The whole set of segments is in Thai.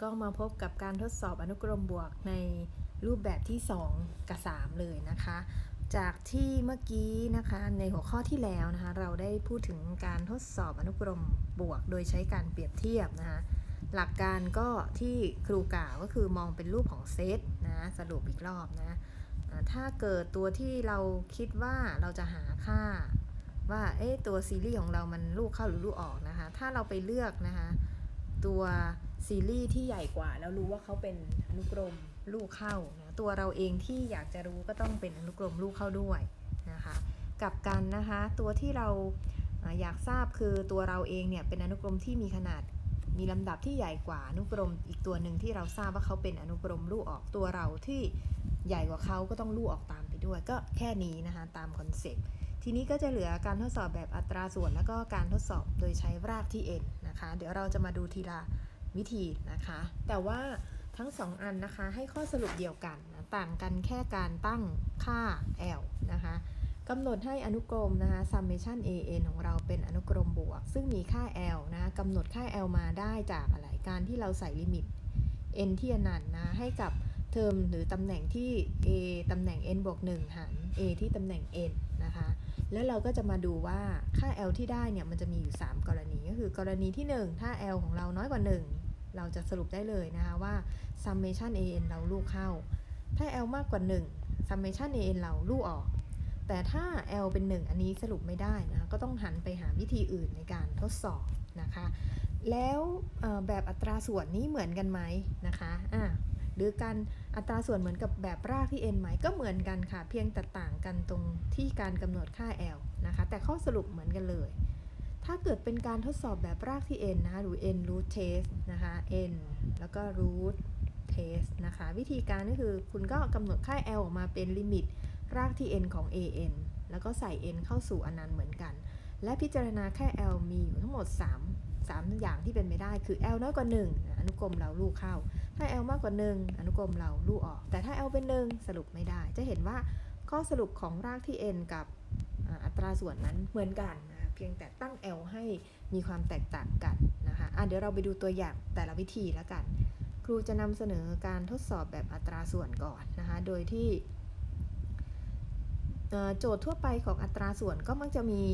ก็มาพบกับการทดสอบอนุกรมบวกในรูปแบบที่ 2 กับ 3 เลยนะคะ จากที่เมื่อกี้นะคะในหัวข้อที่แล้วนะคะ เราได้พูดถึงการทดสอบอนุกรมบวก โดยใช้การเปรียบเทียบนะคะ หลักการก็ที่ครูกล่าวก็คือมองเป็นรูปของเซตนะสรุปอีกรอบนะถ้าเกิดตัวที่เราคิดว่าเราจะหาค่าว่าเอ๊ะตัวซีรีส์ของเรามันลูกเข้าหรือลูกออกนะคะ ถ้าเราไปเลือกนะคะ ตัว ซีรีส์ที่ใหญ่กว่า แล้วรู้ว่าเขาเป็นอนุกรมลูกเข้านะตัวเราเองที่อยากจะรู้ก็ต้องเป็นอนุกรมลูกเข้าด้วยนะคะกับกันนะคะตัวที่เราอยากทราบคือตัวเราเองเนี่ยเป็นอนุกรมที่มีขนาดมีลำดับที่ใหญ่กว่าอนุกรมอีกตัวหนึ่งที่เราทราบว่าเขาเป็นอนุกรมลูกออกตัวเราที่ใหญ่กว่าเขาก็ต้องลูกออกตามไปด้วย ก็แค่นี้นะคะตามคอนเซ็ปต์ทีนี้ก็จะเหลือการทดสอบแบบอัตราส่วน แล้วก็การทดสอบโดยใช้รากที่ n นะคะ เดี๋ยวเราจะมาดูทีละ วิธีนะคะ แต่ว่าทั้ง 2 อันนะคะให้ข้อสรุปเดียวกันนะต่างกันแค่การตั้งค่า l นะคะกำหนดให้อนุกรมนะคะ summation an ของเราเป็นอนุกรมบวก ซึ่งมีค่า l นะะกำหนดค่า l มาได้จากอะไรการที่เราใส่ลิมิต n ที่อนันต์นะให้กับเทอมหรือตำแหน่งที่ a ตำแหน่ง n บวก1หาร a ที่ตำแหน่ง n นะคะ แล้วเราก็จะมาดูว่าค่า L ที่ได้เนี่ยมันจะมีอยู่ 3 กรณีก็คือกรณีที่ 1 ถ้า L ของเราน้อยกว่า 1 เราจะสรุปได้เลยนะคะว่า summation an เราลูกเข้า ถ้า L มากกว่า 1 summation an เราลูกออก แต่ถ้า L เป็น 1 อันนี้สรุปไม่ได้นะ ก็ต้องหันไปหาวิธีอื่นในการทดสอบนะคะ แล้วแบบอัตราส่วนนี้เหมือนกันไหมนะคะอะหรือการอัตราส่วนเหมือนกับแบบรากที่ n ไหมก็เหมือนกันค่ะ เพียงแต่ต่างกันตรงที่การกำหนดค่า l นะคะ แต่ข้อสรุปเหมือนกันเลย ถ้าเกิดเป็นการทดสอบแบบรากที่ n นะคะหรือ n root test นะคะ n แล้วก็ root test นะคะ วิธีการก็คือคุณก็กำหนดค่า l ออกมาเป็นลิมิตรากที่ n ของ an แล้วก็ใส่ n เข้าสู่อนันต์เหมือนกัน และพิจารณาค่า l มีอยู่ทั้งหมด 3 3 อย่างที่เป็นไปได้คือ l น้อยกว่า 1 อนุกรมเราลูกเข้า ถ้า l มากกว่า 1 อนุกรมเราลูกออก แต่ถ้า l เป็น 1 สรุปไม่ได้ จะเห็นว่าข้อสรุปของรากที่ n กับอัตราส่วนนั้นเหมือนกัน เพียงแต่ตั้ง l ให้มีความแตกต่างกันนะคะอะเดี๋ยวเราไปดูตัวอย่างแต่ละวิธีแล้วกัน ครูจะนำเสนอการทดสอบแบบอัตราส่วนก่อนนะคะ โดยที่โจทย์ทั่วไปของอัตราส่วนก็มักจะมี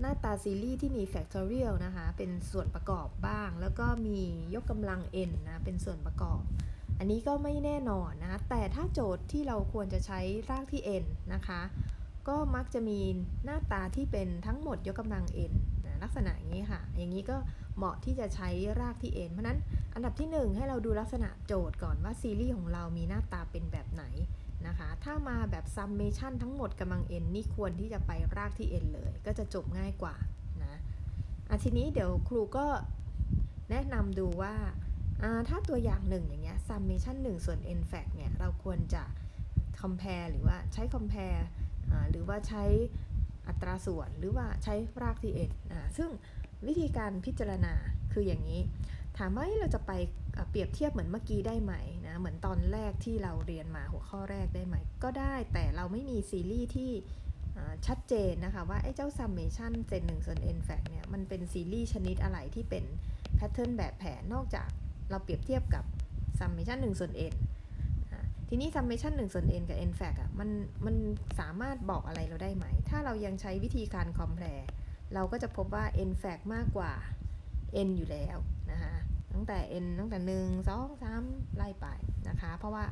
หน้าตาซีรีส์ที่มี factorial นะคะ เป็นส่วนประกอบบ้าง แล้วก็มียกกำลัง n นะ เป็นส่วนประกอบ อันนี้ก็ไม่แน่นอนนะคะแต่ถ้าโจทย์ที่เราควรจะใช้รากที่ n นะคะ ก็มักจะมีหน้าตาที่เป็นทั้งหมดยกกำลัง n นะลักษณะอย่างนี้ค่ะ อย่างนี้ก็เหมาะที่จะใช้รากที่ n เพราะนั้นอันดับที่ 1 ให้เราดูลักษณะโจทย์ก่อนว่าซีรีส์ของเรามีหน้าตาเป็นแบบไหนนะคะถ้ามาแบบ summation ทั้งหมดกำลัง n นี่ควรที่จะไปรากที่ n เลย ก็จะจบง่ายกว่านะอะทีนี้เดี๋ยวครูก็แนะนำดูว่าถ้าตัวอย่างหนึ่งอย่างเงี้ย summation 1 ส่วน n fact เนี่ย เราควรจะ compare หรือว่าใช้ compare หรือว่าใช้อัตราส่วนหรือว่าใช้รากที่ n อ่าซึ่งวิธีการพิจารณาคืออย่างนี้ ถามว่าเราจะไปเปรียบเทียบเหมือนเมื่อกี้ได้ไหมนะเหมือนตอนแรกที่เราเรียนมาหัวข้อแรกได้ไหม ก็ได้แต่เราไม่มีซีรีส์ที่ชัดเจนนะคะว่าไอ้เจ้า summation เ n 1ส่วน n fact เนี่ยมันเป็นซีรีส์ชนิดอะไรที่เป็นแพทเทิร์นแบบแผนนอกจากเราเปรียบเทียบกับ summation 1ส่วน n ทีนี้ summation 1ส่วน n กับ n fact อะมันมันสามารถบอกอะไรเราได้ไหม ถ้าเรายังใช้วิธีการ compare เราก็จะพบว่า n fact มากกว่า n อยู่แล้วนะคะตั้งแต่ n ตั้งแต่ 1 2 3 ไล่ไปนะคะ เพราะว่า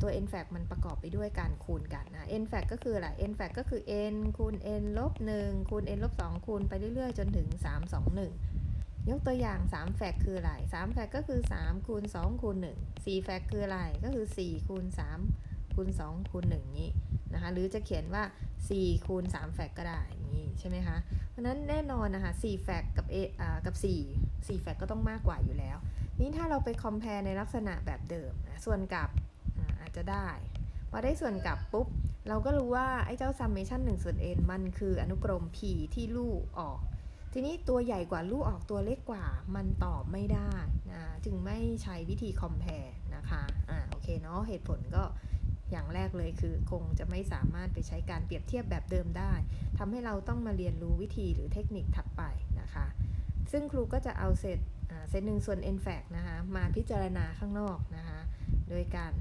ตัว n fact มันประกอบไปด้วยการคูณกันนะ n fact ก็คืออะไร n fact ก็คือ n คูณ n ลบ1คูณ n ลบ2คูณไปเรื่อยๆ จนถึง 3 2 1 ยกตัวอย่าง3 fact คืออะไร3 fact ก็คือ3คูณ2คูณ1 4 fact คืออะไรก็คือ4คูณ3คูณ2คูณ1นี้นะคะหรือจะเขียนว่า4คูณ3 fact ก็ได้นี้ใช่ไหมคะเพราะนั้นแน่นอนนะคะ4แฟกกับ A อ่กับ 4 4แฟกก็ต้องมากกว่าอยู่แล้ว นี่ถ้าเราไป compare ในลักษณะแบบเดิมส่วนกลับอาอาจจะได้พอได้ส่วนกลับปุ๊บ เราก็รู้ว่าไอ้เจ้า summation 1ส่วน n มันคืออนุกรม p ที่ลู่ออก ทีนี้ตัวใหญ่กว่าลู่ออกตัวเล็กกว่ามันตอบไม่ได้นะจึงไม่ใช้วิธี compare นะคะอ่าโอเคเนาะเหตุผลก็อย่างแรกเลยคือคงจะไม่สามารถไปใช้การเปรียบเทียบแบบเดิมได้ทำให้เราต้องมาเรียนรู้วิธีหรือเทคนิคถัดไปนะคะ ซึ่งครูก็จะเอาเสร็จอ่าเศษหนึ่งส่วน n แฟกนะคะมาพิจารณาข้างนอกนะคะโดยการ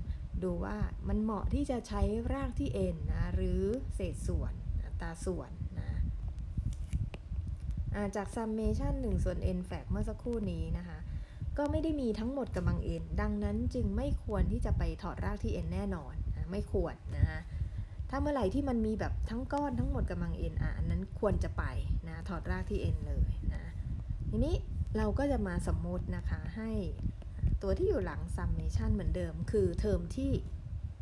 ดูว่ามันเหมาะที่จะใช้รากที่ n นะหรือเศษส่วนอัตราส่วน จาก summation 1 ส่วน n แฟกเมื่อสักครู่นี้นะคะ ก็ไม่ได้มีทั้งหมดกำลัง n ดังนั้นจึงไม่ควรที่จะไปถอดรากที่ n แน่นอนนะไม่ควรนะคะถ้าเมื่อไหร่ที่มันมีแบบทั้งก้อนทั้งหมดกำลัง n อะอันนั้นควรจะไปนะถอดรากที่ n เลยนะทีนี้เราก็จะมาสมมตินะคะให้ตัวที่อยู่หลัง summation เหมือนเดิม คือเทอมที่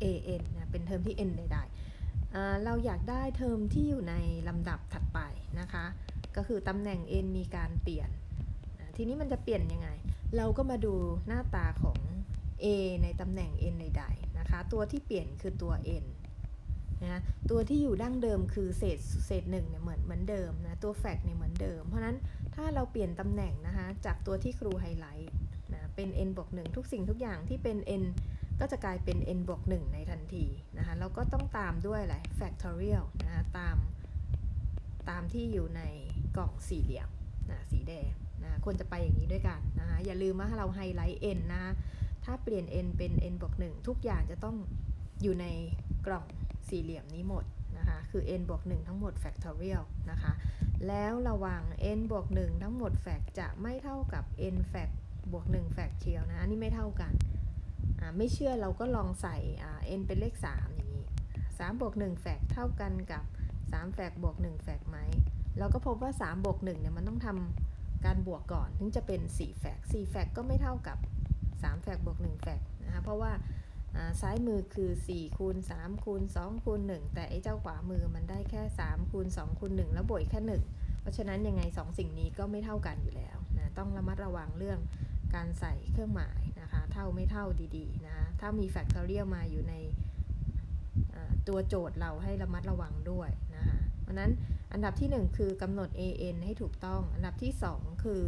an นะเป็นเทอมที่ n ใดๆเราอยากได้เทอมที่อยู่ในลำดับถัดไปนะคะ ก็คือตำแหน่ง n มีการเปลี่ยน ทีนี้มันจะเปลี่ยนยังไง เราก็มาดูหน้าตาของ a ในตำแหน่ง n ใดๆนะคะ ตัวที่เปลี่ยนคือตัว n นะตัวที่อยู่ดั้งเดิมคือเศษเศษหนึ่งเนี่ยเหมือนเหมือนเดิมนะ ตัวแฟกเนี่ยเหมือนเดิม เพราะนั้นถ้าเราเปลี่ยนตำแหน่งนะคะจากตัวที่ครูไฮไลท์นะเป็น n บวก1ทุกสิ่งทุกอย่างที่เป็น n ก็จะกลายเป็น n บวก1ในทันทีนะคะแล้วก็ต้องตามด้วยอะไร factorial นะคะตามตามที่อยู่ใน กล่องสี่เหลี่ยมนะสีแดงนะควรจะไปอย่างนี้ด้วยกันนะคะอย่าลืมว่าเราไฮไลท์ n นะคะถ้าเปลี่ยน n เป็น n บวก1ทุกอย่างจะต้องอยู่ในกล่องสี่เหลี่ยมนี้หมดนะคะคือ n บวก1ทั้งหมด factorial นะคะแล้วระวัง n บวก1ทั้งหมดแฟกจะไม่เท่ากับ n แฟกบวก1แฟกเชียวนะอันนี้ไม่เท่ากันไม่เชื่อเราก็ลองใส่ n เป็นเลข 3 อย่างนี้3บวก1แฟกเท่ากันกับ3แฟกบวก1แฟกไหม เราก็พบว่า3บวก1เนี่ยมันต้องทำการบวกก่อนถึงจะเป็น4แฟก4แฟกก็ไม่เท่ากับ3แฟกบวก1แฟกนะคะเพราะว่าซ้ายมือคือ 4 คูณ 3 คูณ 2 คูณ 1 แต่ไอ้เจ้าขวามือมันได้แค่ 3 คูณ 2 คูณ 1 แล้วบวกแค่ 1 เพราะฉะนั้นยังไง 2 สิ่งนี้ก็ไม่เท่ากันอยู่แล้วนะต้องระมัดระวังเรื่องการใส่เครื่องหมายนะคะ เท่าไม่เท่าดีๆนะคะถ้ามี factorial มาอยู่ในตัวโจทย์เราให้ระมัดระวังด้วยนะคะ เพราะนั้นอันดับที่ 1 คือกำหนด an ให้ถูกต้อง อันดับที่ 2 คือ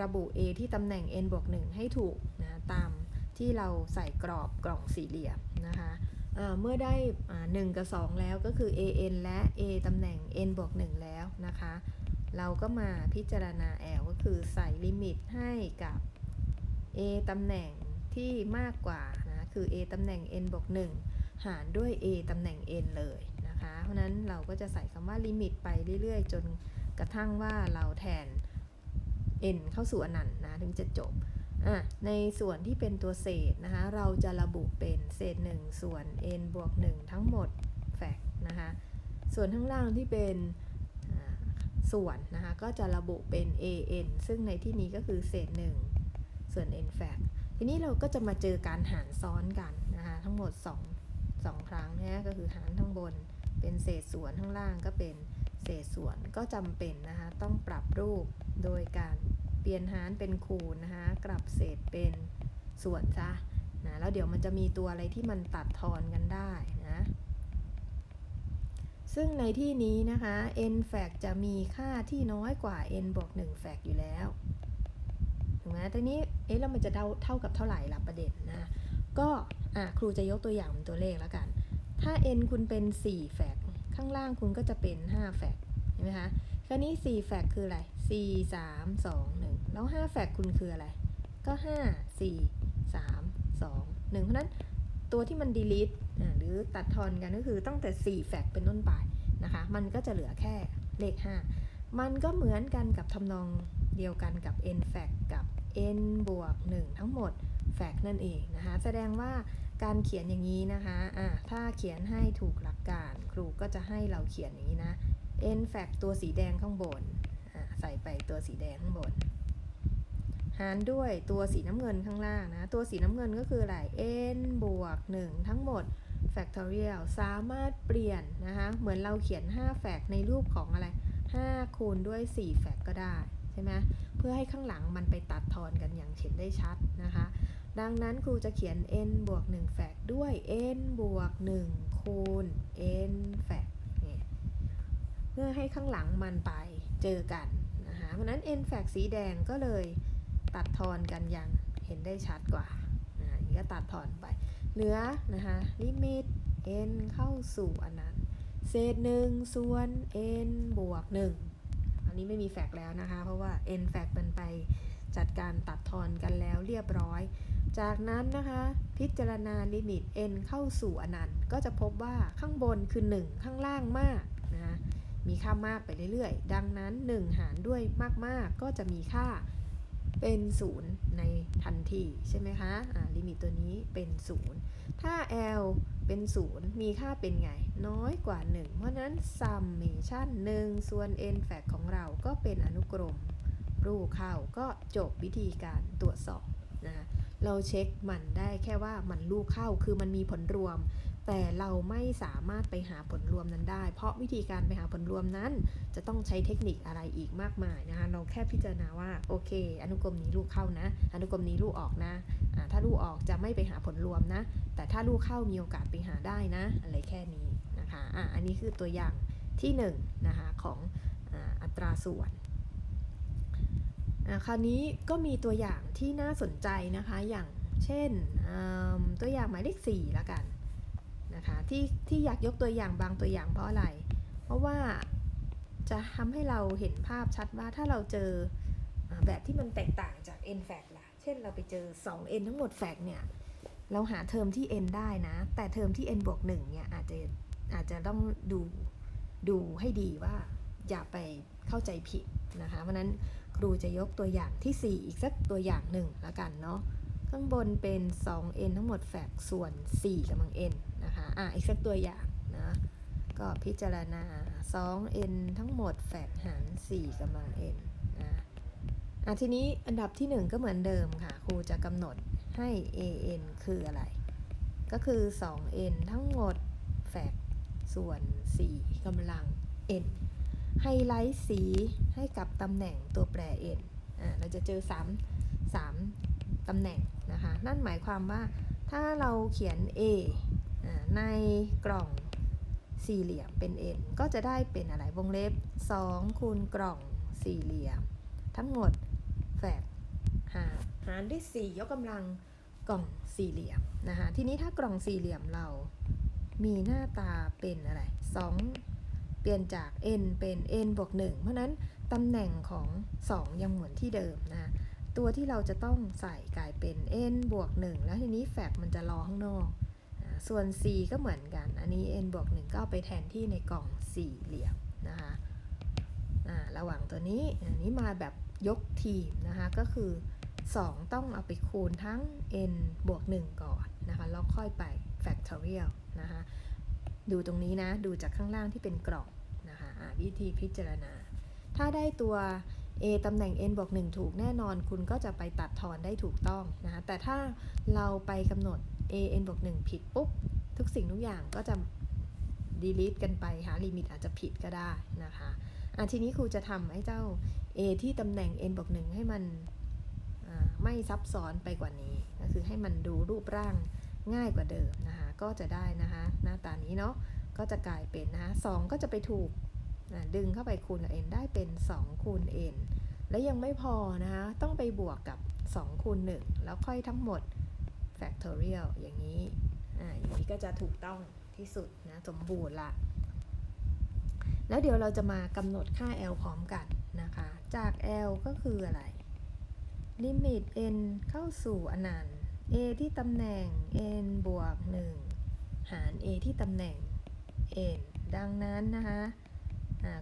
ระบุ a ที่ตำแหน่ง n บวก1ให้ถูกนะตามที่เราใส่กรอบกล่องสี่เหลี่ยมนะคะเมื่อได้ 1 กับ 2 แล้วก็คือ an และ a ตำแหน่ง n บวก1แล้วนะคะ เราก็มาพิจารณา l ก็คือใส่ลิมิตให้กับ a ตำแหน่งที่มากกว่านะคือ a ตำแหน่ง n บวก1หารด้วย a ตำแหน่ง n เลย นะคะ เพราะนั้นเราก็จะใส่คำว่าลิมิตไปเรื่อยๆ จนกระทั่งว่าเราแทน n เข้าสู่อนันต์นะ ถึงจะจบ ในส่วนที่เป็นตัวเศษนะคะ เราจะระบุเป็นเศษ 1 ส่วน n บวก 1 ทั้งหมดแฟกนะคะ ส่วนข้างล่างที่เป็นส่วนนะคะ ก็จะระบุเป็น an ซึ่งในที่นี้ก็คือเศษ 1 ส่วน n แฟกทีนี้เราก็จะมาเจอการหารซ้อนกันนะคะ ทั้งหมด 2 2 ครั้งนะก็คือหารทั้งบน เป็นเศษส่วนข้างล่างก็เป็นเศษส่วนก็จำเป็นนะคะต้องปรับรูปโดยการเปลี่ยนหารเป็นคูณนะคะกลับเศษเป็นส่วนซะนะแล้วเดี๋ยวมันจะมีตัวอะไรที่มันตัดทอนกันได้นะซึ่งในที่นี้นะคะ n แฟกจะมีค่าที่น้อยกว่า n บวก1แฟกอยู่แล้วถูกไหมทีนี้ เอ๊ะแล้วมันจะเท่าเท่ากับเท่าไหร่ล่ะประเด็นนะ ก็ อะ ครูจะยกตัวอย่างเป็นตัวเลขแล้วกัน ถ้า n คุณเป็น 4 แฟกข้างล่างคุณก็จะเป็น 5 แฟกเห็นไหมคะคราวนี้ 4 แฟกคืออะไร 4 3 2 1 แล้ว 5 แฟกคุณคืออะไร ก็ 5 4 3 2 1 เพราะนั้นตัวที่มัน delete หรือตัดทอนกันก็คือตั้งแต่ 4 แฟกเป็นต้นไปนะคะ มันก็จะเหลือแค่เลข 5 มันก็เหมือนกันกับทำนองเดียวกันกับ n แฟกกับ n บวก 1 ทั้งหมดแฟกนั่นเองนะคะ แสดงว่า การเขียนอย่างนี้นะคะะถ้าเขียนให้ถูกหลักการ ครูก็จะให้เราเขียนอย่างนี้นะ n แฟกตัวสีแดงข้างบนใส่ไปตัวสีแดงข้างบน หารด้วยตัวสีน้ำเงินข้างล่างนะ ตัวสีน้ำเงินก็คืออะไร n บวก 1 ทั้งหมด factorial สามารถเปลี่ยนนะคะ เหมือนเราเขียน 5 แฟกในรูปของอะไร 5 คูณด้วย 4 แฟกก็ได้ ใช่ไหมเพื่อให้ข้างหลังมันไปตัดทอนกันอย่างเห็นได้ชัดนะคะ ดังนั้นครูจะเขียน n บวก1แฟกด้วย n บวก1คูณ n แฟกเนี่ยเพื่อให้ข้างหลังมันไปเจอกันนะคะเพราะนั้น n แฟกสีแดงก็เลยตัดทอนกันอย่างเห็นได้ชัดกว่านะนี่ก็ตัดทอนไป เหลือนะคะลิมิต n เข้าสู่อันนั้น เศษ1ส่วน n บวก 1 อันนี้ไม่มีแฟกแล้วนะคะ เพราะว่า n แฟกมันไปจัดการตัดทอนกันแล้วเรียบร้อย จากนั้นนะคะพิจารณาลิมิต n เข้าสู่อนันต์ก็จะพบว่าข้างบนคือ 1 ข้างล่างมากนะคะมีค่ามากไปเรื่อยๆ ดังนั้น 1 หารด้วยมากๆ ก็จะมีค่าเป็น 0 ในทันทีใช่ไหมคะอ่าลิมิตตัวนี้เป็น 0 ถ้า l เป็น 0 มีค่าเป็นไง น้อยกว่า 1 เพราะฉะนั้น summation 1 ส่วน n fact ของเราก็เป็นอนุกรม รูเข้าก็จบวิธีการตรวจสอบนะคะ เราเช็คมันได้แค่ว่ามันลูกเข้าคือมันมีผลรวม แต่เราไม่สามารถไปหาผลรวมนั้นได้ เพราะวิธีการไปหาผลรวมนั้น จะต้องใช้เทคนิคอะไรอีกมากมายนะคะเราแค่พิจารณาว่าโอเค อนุกรมนี้ลูกเข้านะ อนุกรมนี้ลูกออกนะอ่าถ้าลูกออกจะไม่ไปหาผลรวมนะ แต่ถ้าลูกเข้ามีโอกาสไปหาได้นะ อะไรแค่นี้นะคะอะอันนี้คือตัวอย่างที่1นงนะคะของอ,อัตราส่วน คราวนี้ก็มีตัวอย่างที่น่าสนใจนะคะอย่างเช่นตัวอย่างหมายเลข4ละกันนะคะที่ที่อยากยกตัวอย่างบางตัวอย่างเพราะอะไร เพราะว่าจะทำให้เราเห็นภาพชัดว่าถ้าเราเจอแบบที่มันแตกต่างจาก n f a c ล่ะ เช่นเราไปเจอ 2n ทั้งหมด f a c เนี่ย เราหาเทอมที่ n ได้นะ แต่เทอมที่ n บวก1เนี่ยอาจจะอาจจะต้องดูดูให้ดีว่าอย่าไปเข้าใจผิดนะคะ เพราะนั้น ครูจะยกตัวอย่างที่ 4 อีกสักตัวอย่างหนึ่งแล้วกันเนาะข้างบนเป็น 2n ทั้งหมดแฟกส่วน 4กำลัง n นะคะ อะ อีกสักตัวอย่างนะ ก็พิจารณา 2n ทั้งหมดแฟกหาร 4กำลัง n นะอะทีนี้อันดับที่ 1 ก็เหมือนเดิมค่ะ ครูจะกำหนดให้ an คืออะไร ก็คือ 2n ทั้งหมดแฟกส่วน 4กำลัง n ไฮไลท์สีให้กับตำแหน่งตัวแปร n อ่าเราจะเจอ3 3ตำแหน่งนะคะ นั่นหมายความว่าถ้าเราเขียน a อ่าในกล่องสี่เหลี่ยมเป็น n ก็จะได้เป็นอะไรวงเล็บ 2 คูณกล่องสี่เหลี่ยม ทั้งหมดแฝดหารหารด้วย 4 ยกกำลังกล่องสี่เหลี่ยมนะคะ ทีนี้ถ้ากล่องสี่เหลี่ยมเรามีหน้าตาเป็นอะไร2 ปลี่ยนจาก n เป็น n บวก1เพราะนั้นตำแหน่งของ 2 ยังเหมือนที่เดิมนะตัวที่เราจะต้องใส่กลายเป็น n บวก1แล้วทีนี้แฟกมันจะรอข้างนอกส่วน c ก็เหมือนกัน อันนี้ n บวก1ก็เอาไปแทนที่ในกล่องสี่เหลี่ยมนะคะระหว่างตัวนี้อันนี้มาแบบยกทีมนะคะก็คือ 2 ต้องเอาไปคูณทั้ง n บวก1ก่อนนะคะแล้วค่อยไป factorial นะคะดูตรงนี้นะ ดูจากข้างล่างที่เป็นกล่อง วิธีพิจารณา ถ้าได้ตัว a ตำแหน่ง n บวก1ถูกแน่นอน คุณก็จะไปตัดทอนได้ถูกต้องนะคะแต่ถ้าเราไปกำหนด a n บวก1ผิดปุ๊บ ทุกสิ่งทุกอย่างก็จะ delete กันไปหาลิมิตอาจจะผิดก็ได้นะคะอะทีนี้ครูจะทำให้เจ้า a ที่ตำแหน่ง n บวก1ให้มันไม่ซับซ้อนไปกว่านี้ก็คือให้มันดูรูปร่างง่ายกว่าเดิมนะคะก็จะได้นะคะหน้าตานี้เนาะก็จะกลายเป็นนะคะ2ก็จะไปถูก อ่าดึงเข้าไปคูณกับ n ได้เป็น2คูณ n และยังไม่พอนะคะต้องไปบวกกับ2คูณ1แล้วค่อยทั้งหมด factorial อย่างนี้อ่าอย่างนี้ก็จะถูกต้องที่สุดนะสมบูรณ์ละแล้วเดี๋ยวเราจะมากำหนดค่า l พร้อมกันนะคะ จาก l ก็คืออะไร ลิมิต n เข้าสู่อนันต์ a ที่ตำแหน่ง n บวก 1 หาร a ที่ตำแหน่ง n ดังนั้นนะคะ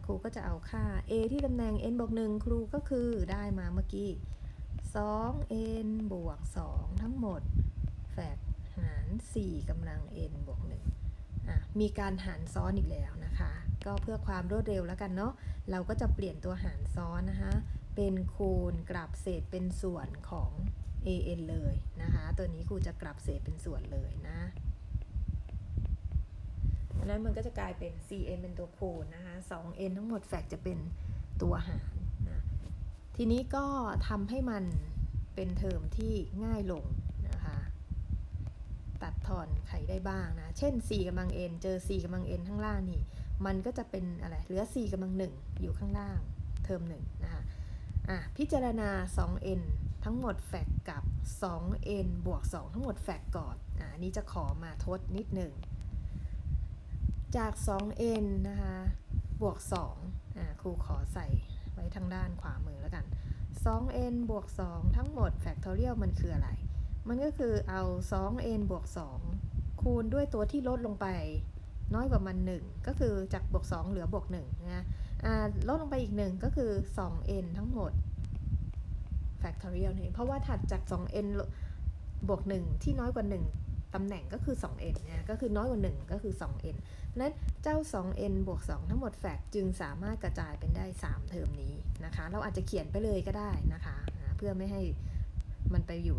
ครูก็จะเอาค่า a ที่ตำแหน่ง n บวก1ครูก็คือได้มาเมื่อกี้ 2n บวก 2 ทั้งหมดแฟกหาร 4กำลัง n บวก1อะมีการหารซ้อนอีกแล้วนะคะ ก็เพื่อความรวดเร็วแล้วกันเนาะเราก็จะเปลี่ยนตัวหารซ้อนนะคะ เป็นคูณกลับเศษเป็นส่วนของ an เลยนะคะ ตัวนี้ครูจะกลับเศษเป็นส่วนเลยนะ ดังนั้นมันก็จะกลายเป็น cn เป็นตัวคูณนะคะ 2n ทั้งหมดแฟกจะเป็นตัวหารนะทีนี้ก็ทำให้มันเป็นเทอมที่ง่ายลงนะคะ ตัดทอนใครได้บ้างนะ เช่น4กำลัง n เจอ4กำลัง n ข้างล่างนี่ มันก็จะเป็นอะไร เหลือ4กำลัง1อยู่ข้างล่างเทอม1นะคะอะพิจารณา 2n ทั้งหมดแฟกกับ 2n บวก 2 ทั้งหมดแฟกก่อนอะนนี้จะขอมาทดนิดหนึ่ง จาก 2n นะคะ บวก2อะครูขอใส่ไว้ทางด้านขวามือแล้วกัน 2n บวก 2 ทั้งหมด factorial มันคืออะไร มันก็คือเอา 2n บวก 2 คูณด้วยตัวที่ลดลงไป น้อยกว่ามัน 1 ก็คือจากบวก 2 เหลือบวก1นะอ่าลดลงไปอีก 1 ก็คือ 2n ทั้งหมด factorial นี่เพราะว่าถัดจาก 2n บวก 1 ที่น้อยกว่า 1 ตำแหน่งก็คือ 2n นะก็คือน้อยกว่า 1 ก็คือ 2n เพราะนั้นเจ้า 2n บวก 2 ทั้งหมดแฟกจึงสามารถกระจายเป็นได้ 3 เทอมนี้นะคะ เราอาจจะเขียนไปเลยก็ได้นะคะอ่าเพื่อไม่ให้มันไปอยู่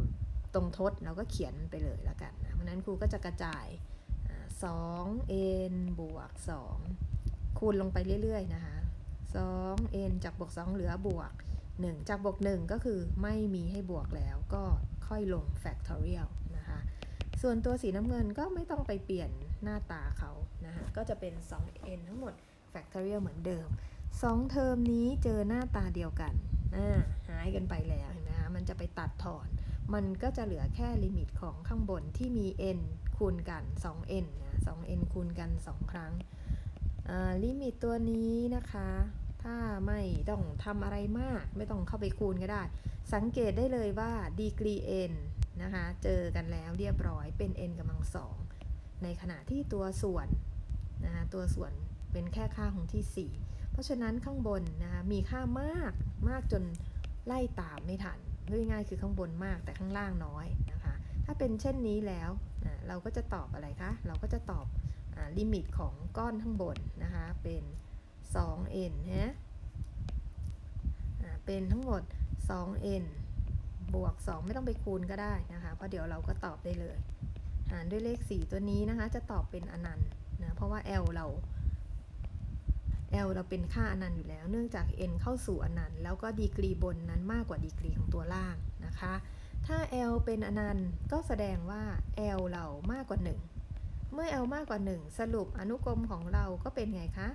ตรงทดเราก็เขียนไปเลยแล้วกันนะเพราะนั้นครูก็จะกระจายอ่า 2n บวก 2 คูณลงไปเรื่อยๆนะคะ 2n จากบวก 2 เหลือบวก 1 จากบวก 1 ก็คือไม่มีให้บวกแล้วก็ค่อยลง factorial ส่วนตัวสีน้ำเงินก็ไม่ต้องไปเปลี่ยนหน้าตาเขานะคะก็จะเป็น 2n ทั้งหมด factorial เหมือนเดิม 2 เทอมนี้เจอหน้าตาเดียวกันหายกันไปแล้วเห็นไหมคะมันจะไปตัดถอน มันก็จะเหลือแค่ลิมิตของข้างบนที่มี n คูณกัน 2n นะ 2n คูณกัน 2 ครั้งลิมิตตัวนี้นะคะ ถ้าไม่ต้องทำอะไรมาก ไม่ต้องเข้าไปคูณก็ได้ สังเกตได้เลยว่าดีกรี n นะคะเจอกันแล้วเรียบร้อยเป็น n กำลังสองในขณะที่ตัวส่วนนะคะตัวส่วนเป็นแค่ค่าของที่ 4 เพราะฉะนั้นข้างบนนะคะมีค่ามากมากจนไล่ตามไม่ทันง่ายๆคือข้างบนมากแต่ข้างล่างน้อยนะคะถ้าเป็นเช่นนี้แล้วเราก็จะตอบอะไรคะเราก็จะตอบอลิมิตของก้อนข้างบนนะคะเป็น 2n นะอ่าเป็นทั้งหมด 2n บวก 2 ไม่ต้องไปคูณก็ได้นะคะ เพราะเดี๋ยวเราก็ตอบได้เลย หารด้วยเลข 4 ตัวนี้นะคะ จะตอบเป็นอนันต์นะ เพราะว่า L เรา L เราเป็นค่าอนันต์อยู่แล้ว เนื่องจาก n เข้าสู่อนันต์ แล้วก็ดีกรีบนนั้นมากกว่าดีกรีของตัวล่างนะคะ ถ้า L เป็นอนันต์ก็แสดงว่า L เรามากกว่า 1 เมื่อ L มากกว่า 1 สรุปอนุกรมของเราก็เป็นไงคะ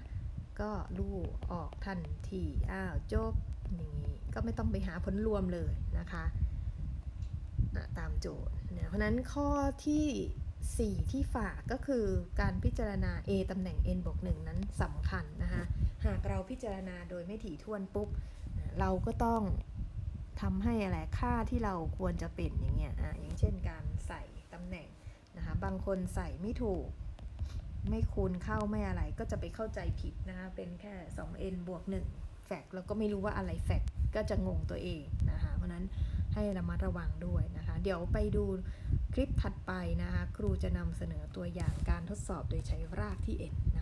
ก็ลูออกทันที อ้าวจบ อย่างนี้ก็ไม่ต้องไปหาผลรวมเลยนะคะอะตามโจทย์นะเพราะนั้นข้อที่ 4 ที่ฝากก็คือการพิจารณา a ตำแหน่ง n บวก1นั้นสำคัญนะคะหากเราพิจารณาโดยไม่ถี่ถ้วนปุ๊บ เราก็ต้องทำให้อะไรค่าที่เราควรจะเป็นอย่างเงี้ยอะอย่างเช่นการใส่ตำแหน่งนะคะบางคนใส่ไม่ถูก ไม่คูณเข้าไม่อะไรก็จะไปเข้าใจผิดนะคะเป็นแค่ 2n บวก1 ฟกแล้วก็ไม่รู้ว่าอะไรแฟกก็จะงงตัวเองนะคะ เพราะนั้นให้ระมัดระวังด้วยนะคะ เดี๋ยวไปดูคลิปถัดไปนะคะ ครูจะนำเสนอตัวอย่างการทดสอบโดยใช้รากที่ n